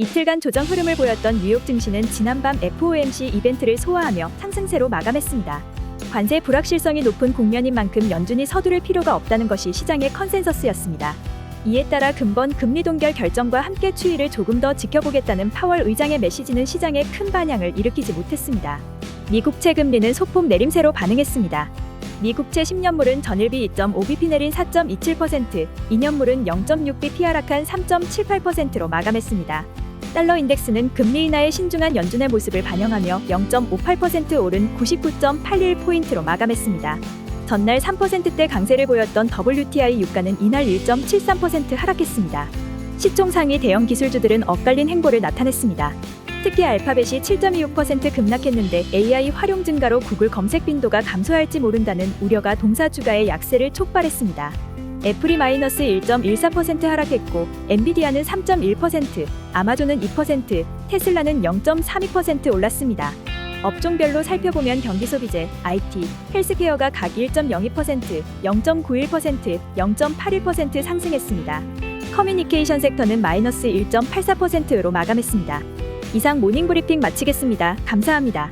이틀간 조정 흐름을 보였던 뉴욕 증시는 지난밤 FOMC 이벤트를 소화하며 상승세로 마감했습니다. 관세 불확실성이 높은 국면인 만큼 연준이 서두를 필요가 없다는 것이 시장의 컨센서스였습니다. 이에 따라 근본 금리 동결 결정과 함께 추이를 조금 더 지켜보겠다는 파월 의장의 메시지는 시장에 큰 반향을 일으키지 못했습니다. 미국채 금리는 소폭 내림세로 반응했습니다. 미국채 10년물은 전일비 2.5bp 내린 4.27%, 2년물은 0.6bp 하락한 3.78%로 마감했습니다. 달러 인덱스는 금리 인하의 신중한 연준의 모습을 반영하며 0.58% 오른 99.81포인트로 마감했습니다. 전날 3%대 강세를 보였던 WTI 유가는 이날 1.73% 하락했습니다. 시총 상위 대형 기술주들은 엇갈린 행보를 나타냈습니다. 특히 알파벳이 7.26% 급락했는데 AI 활용 증가로 구글 검색 빈도가 감소할지 모른다는 우려가 동사 주가의 약세를 촉발했습니다. 애플이 마이너스 1.14% 하락했고 엔비디아는 3.1%, 아마존은 2%, 테슬라는 0.32% 올랐습니다. 업종별로 살펴보면 경기 소비재, IT, 헬스케어가 각 1.02%, 0.91%, 0.81% 상승했습니다. 커뮤니케이션 섹터는 마이너스 1.84%로 마감했습니다. 이상 모닝 브리핑 마치겠습니다. 감사합니다.